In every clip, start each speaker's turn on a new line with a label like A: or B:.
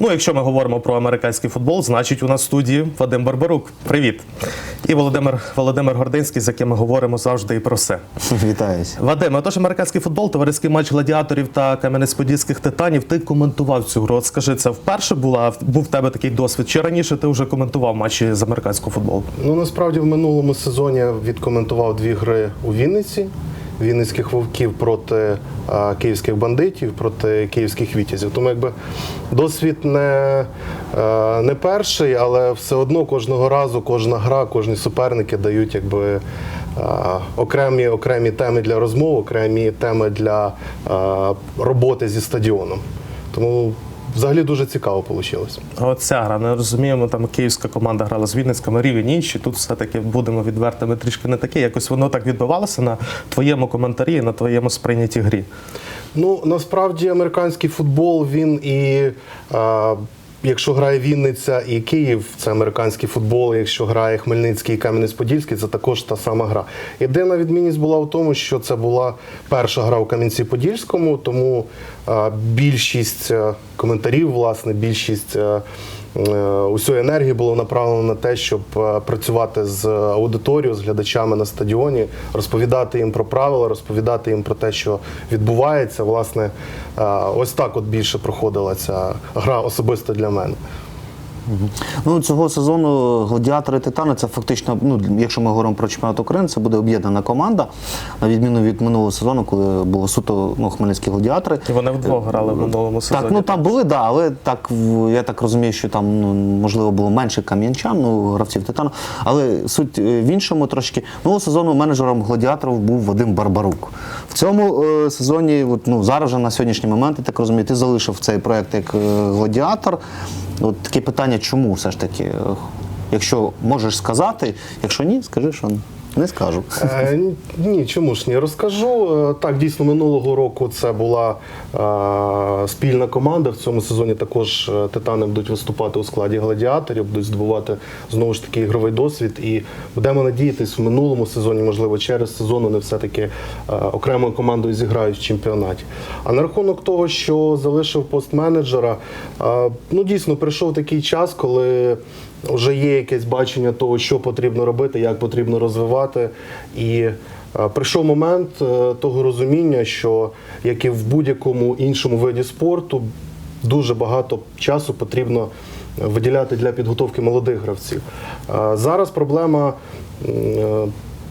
A: Ну, якщо ми говоримо про американський футбол, значить у нас в студії Вадим Барбарук. Привіт. І Володимир Володимир Гординський, з яким ми говоримо завжди і про все.
B: Вітаюся.
A: Вадим, отож американський футбол, товариський матч гладіаторів та кам'янець-подільських титанів. Ти коментував цю гру. От скажи, це вперше була був в тебе такий досвід? Чи раніше ти вже коментував матчі з американського футболу?
C: Ну насправді в минулому сезоні я відкоментував дві гри у Вінниці. Вінницьких вовків проти київських бандитів, проти київських вітязів. Тому якби досвід не, не перший, але все одно кожного разу, кожна гра, кожні суперники дають якби. Окремі окремі теми для розмов, окремі теми для роботи зі стадіоном. Тому взагалі дуже цікаво вийшло.
A: А от ця гра, не розуміємо, там київська команда грала з Вінницькими, рівень інший. Тут все-таки будемо відвертими трішки не такі. Якось воно так відбивалося на твоєму коментарі, на твоєму сприйнятті грі.
C: Ну насправді американський футбол він і. А, Якщо грає Вінниця і Київ, це американський футбол. Якщо грає Хмельницький і Кам'янець-Подільський, це також та сама гра. Єдина відмінність була в тому, що це була перша гра у Кам'янці-Подільському, тому більшість е, коментарів, власне, більшість е, е, усієї енергії було направлено на те, щоб працювати з аудиторією, з глядачами на стадіоні, розповідати їм про правила, розповідати їм про те, що відбувається. Власне, ось так от більше проходила ця гра особисто для мене.
B: Ну цього сезону гладіатори Титани це фактично, ну якщо ми говоримо про чемпіонат України, це буде об'єднана команда, на відміну від минулого сезону, коли було суто ну, хмельницькі гладіатори.
A: І вони вдвох грали в минулому сезоні.
B: Так, ну там були, да, але так я так розумію, що там ну, можливо було менше кам'янчан, ну гравців титану. Але суть е, в іншому трошки. Минулого сезону менеджером гладіаторів був Вадим Барбарук. В цьому е, сезоні, от, ну зараз вже на сьогоднішній момент, я так розумію, ти залишив цей проект як е, гладіатор. От таке питання, чому все ж таки? Е, Якщо можеш сказати, якщо ні, скажи, що скажу.
C: Е, ні, чому ж ні, розкажу. Е, Так, дійсно, минулого року це була е, спільна команда. В цьому сезоні також е, титани будуть виступати у складі гладіаторів, будуть здобувати знову ж таки ігровий досвід. І будемо надіятись, в минулому сезоні, можливо, через сезон вони все-таки е, окремою командою зіграють в чемпіонаті. А на рахунок того, що залишив пост менеджера, е, ну дійсно прийшов такий час, коли вже є якесь бачення того, що потрібно робити, як потрібно розвивати. І е, прийшов момент е, того розуміння, що як і в будь-якому іншому виді спорту, дуже багато часу потрібно виділяти для підготовки молодих гравців. Е, Зараз проблема.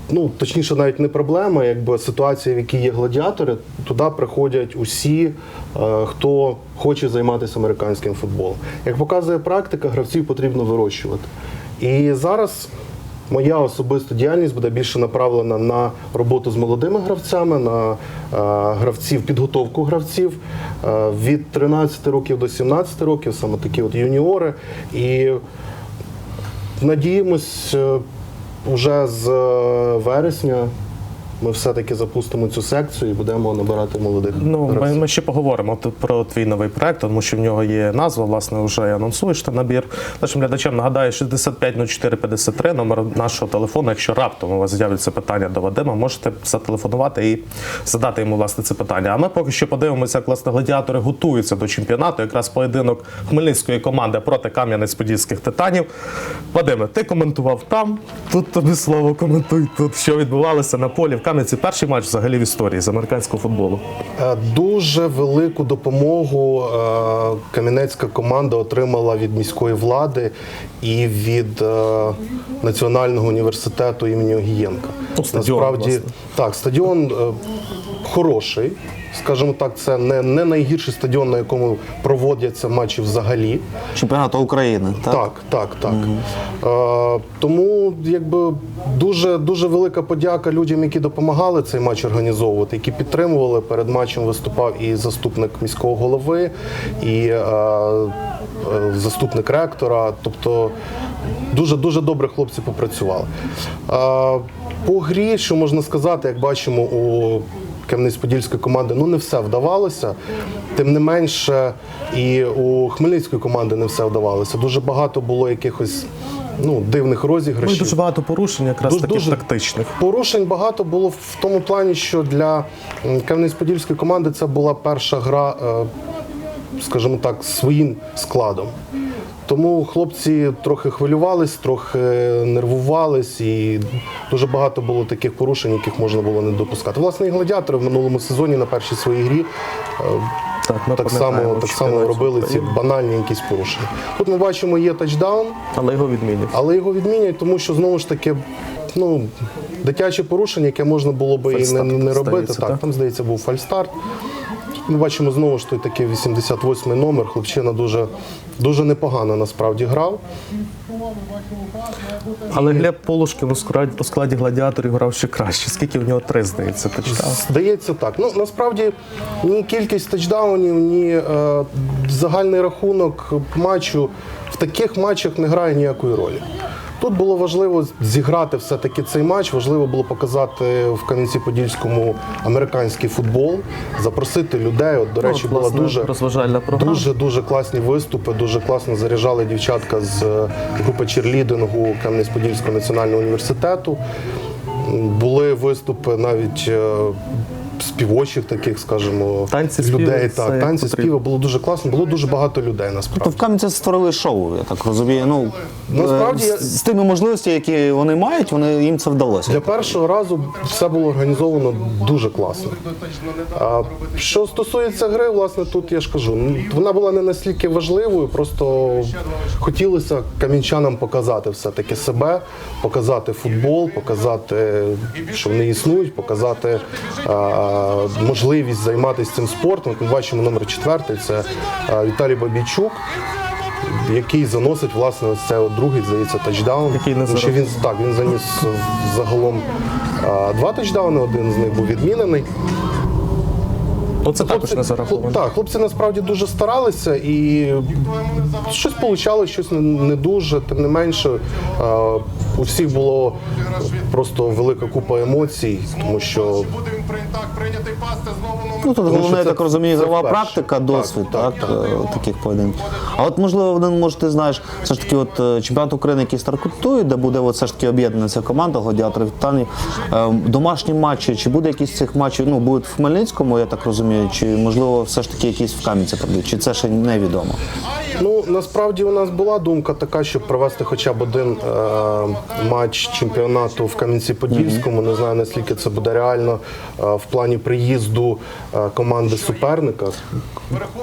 C: Ну, точніше, навіть не проблема, якби ситуація, в якій є гладіатори, туди приходять усі, е, хто хоче займатися американським футболом. Як показує практика, гравців потрібно вирощувати. І зараз моя особиста діяльність буде більше направлена на роботу з молодими гравцями, на е, гравців, підготовку гравців е, від 13 років до 17 років, саме такі от юніори. І Надіємось, е, вже з е, вересня ми все-таки запустимо цю секцію і будемо набирати молодих
A: Ну, ми, ми ще поговоримо про твій новий проект, тому що в нього є назва, власне, вже анонсуєш ти набір. Нашим глядачам нагадаю 650453, номер нашого телефону. Якщо раптом у вас з'являться питання до Вадима, можете зателефонувати і задати йому власне це питання. А ми поки що подивимося, як власне гладіатори готуються до чемпіонату. Якраз поєдинок хмельницької команди проти Кам'янець-Подільських титанів. Вадиме, ти коментував там. Тут тобі слово коментуй. Тут що відбувалося на полі в Кам'янці. Перший матч взагалі в історії з американського футболу.
C: Е, Дуже велику допомогу е, кам'янецька команда отримала від міської влади і від е, Національного університету імені Огієнка.
A: Ну, стадіон, власне.
C: так, стадіон хороший. Скажімо так, це не, не найгірший стадіон, на якому проводяться матчі взагалі.
B: Чемпіонату України, так?
C: Так, так, так. Е, тому якби дуже дуже велика подяка людям, які допомагали цей матч організовувати, які підтримували. Перед матчем виступав і заступник міського голови, і е, е, заступник ректора. Тобто дуже дуже добре хлопці попрацювали. Е, по грі, що можна сказати, як бачимо у Кам'янець-Подільської команди ну не все вдавалося. Тим не менше, і у Хмельницької команди не все вдавалося. Дуже багато було якихось ну, дивних
A: Ну дуже багато порушень, якраз
C: Дуже-
A: таких
C: дуже-
A: тактичних.
C: Порушень багато було в тому плані, що для Кам'янець-Подільської команди це була перша гра е, скажімо так, своїм складом. Тому хлопці трохи хвилювались, трохи нервувались, і дуже багато було таких порушень, яких можна було не допускати. Власне, і гладіатори в минулому сезоні на першій своїй грі е,
A: Так, ми
C: так само, так само робили ці банальні якісь порушення. Тут ми бачимо, є тачдаун,
A: Але його відмінять.
C: але його відмінюють, тому що знову ж таки. Ну, дитяче порушення, яке можна було би і не, не робити.
A: здається,
C: так,
A: так?
C: там, здається, був фальстарт. Ми бачимо знову ж той такий 88-й номер. Хлопчина дуже, дуже непогано насправді грав.
A: Але Глеб Полушкін у складі, у складі гладіаторів грав ще краще. Скільки в нього три, здається, тачдаун.
C: Здається так. Ну насправді ні кількість тачдаунів, ні е, загальний рахунок матчу в таких матчах не грає ніякої ролі. Тут було важливо зіграти все-таки цей матч. Важливо було показати в Кам'янці-Подільському американський футбол, запросити людей. От, до речі,
A: От,
C: була дуже. Дуже дуже класні виступи. Дуже класно заряджали дівчатка з е, групи черлідингу Кам'янець-Подільського національного університету. Були виступи навіть е, співочих таких, скажімо,
A: Танці,
C: людей.
A: все
C: Так, танці,
A: потрібно.
C: співи було дуже класно. Було дуже багато людей
B: То
C: насправді.
B: в Кам'янці створили шоу, я так розумію. Ну,
C: Насправді,
B: е, з, з тими можливостями, які вони мають, вони, їм це вдалося.
C: Для першого разу все було організовано дуже класно. А, що стосується гри, власне, тут я ж кажу, ну, вона була не настільки важливою, просто хотілося камінчанам показати все-таки себе, показати футбол, показати, що вони існують, показати а, можливість займатися цим спортом. Ми бачимо номер четвертий, це Віталій Бабійчук. Який заносить власне ось це от другий, здається, тачдаун.
A: Який не
C: що він так він заніс загалом а, два тачдауни, один з них був відмінений.
A: Ну, це також не зараховано.
C: так, хлопці насправді дуже старалися і щось получало, щось не, дуже. Тим не менше, у всіх було просто велика купа емоцій, тому що
D: так
B: Ну, тут
C: Тому
B: головне, я так розумію,
C: це
B: ігрова практика,
C: Так,
B: досвід, так,
C: так,
B: е, таких поєдинків. А от можливо, один може ти знаєш, все ж таки, от е, чемпіонат України, який стартує, де буде от, все ж таки об'єднана ця команда гладіаторів Тані. Е, домашні матчі, чи буде якісь з цих матчів, ну будуть в Хмельницькому, я так розумію, чи можливо все ж таки якісь в Кам'янці прийдуть, чи це ще невідомо.
C: Ну насправді у нас була думка така, щоб провести хоча б один е, матч чемпіонату в Кам'янці-Подільському. Не знаю наскільки це буде реально е, в плані приїзду е, команди суперника,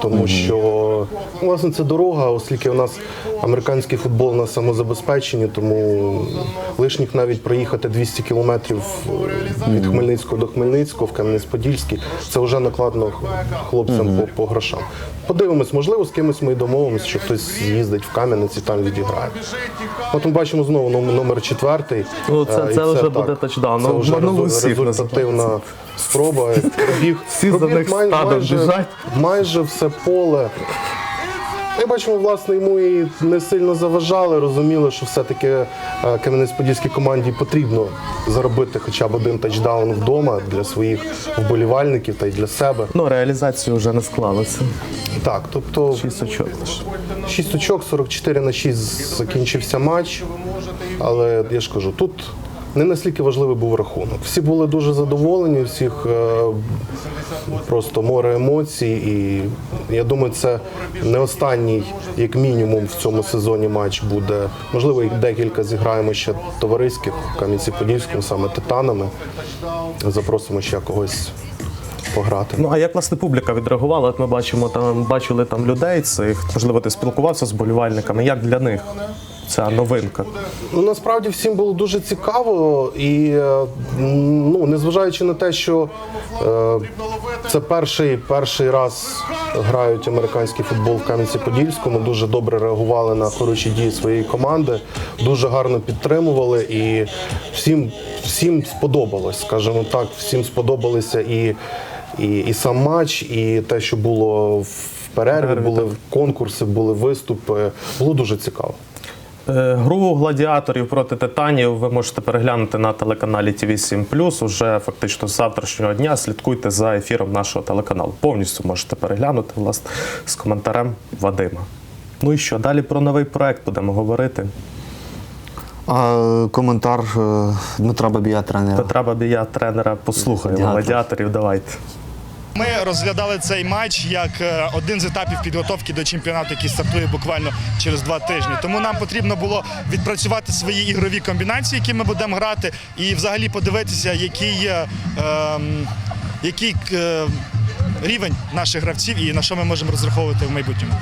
C: тому що ну, власне це дорога, оскільки у нас американський футбол на самозабезпеченні, тому лишніх навіть проїхати 200 кілометрів е, від Хмельницького до Хмельницького в Кам'янець-Подільський. Це вже накладно хлопцям по, по грошам. Подивимось, можливо, з кимось ми домовимося, що хтось з'їздить в Кам'янець і там відіграє. От ми бачимо знову номер четвертий.
A: Ну, це-
C: це,
A: це вже буде тачдаун.
C: Це
A: Ну,
C: вже
A: ну,
C: резу- результативна спроба. Пробіг,
A: Всі за них
C: майже,
A: біжать.
C: майже все поле. Ми бачимо, власне, йому і не сильно заважали, розуміли, що все-таки е, Кам'янець-Подільській команді потрібно заробити хоча б один тачдаун вдома для своїх вболівальників та й для себе.
A: Ну, реалізацію вже не склалося.
C: Так, тобто
A: Шість очок лише.
C: 6 очок, 44 на 6 закінчився матч. Але я ж кажу, тут не настільки важливий був рахунок. Всі були дуже задоволені, всіх е, просто море емоцій. І я думаю, це не останній, як мінімум, в цьому сезоні матч буде. Можливо, і декілька зіграємо ще товариських в Кам'янці-Подільському, саме титанами. Запросимо ще когось пограти.
A: Ну а як власне публіка відреагувала? От ми бачимо там, бачили там людей цих, можливо, ти спілкувався з болівальниками. Як для них ця новинка?
C: Ну насправді всім було дуже цікаво, і е, ну незважаючи на те, що е, це перший перший раз грають американський футбол в Кам'янці-Подільському, дуже добре реагували на хороші дії своєї команди, дуже гарно підтримували, і всім всім сподобалось, скажімо так, всім сподобалися і, і, і сам матч, і те, що було в перерві,
A: Перерві,
C: були конкурси, були виступи. Було дуже цікаво.
A: Е, Гру гладіаторів проти титанів ви можете переглянути на телеканалі tv 7 Уже фактично з завтрашнього дня слідкуйте за ефіром нашого телеканалу. Повністю можете переглянути власне з коментарем Вадима. Ну і що далі про новий проект будемо говорити.
B: А коментар е, Дмитра Бабія, тренера.
A: Петра Бабія, тренера, послухаємо гладіаторів. Давайте.
E: Ми розглядали цей матч як е, один з етапів підготовки до чемпіонату, який стартує буквально через два тижні. Тому нам потрібно було відпрацювати свої ігрові комбінації, які ми будемо грати, і взагалі подивитися, який, е, ем, який е, рівень наших гравців і на що ми можемо розраховувати в майбутньому.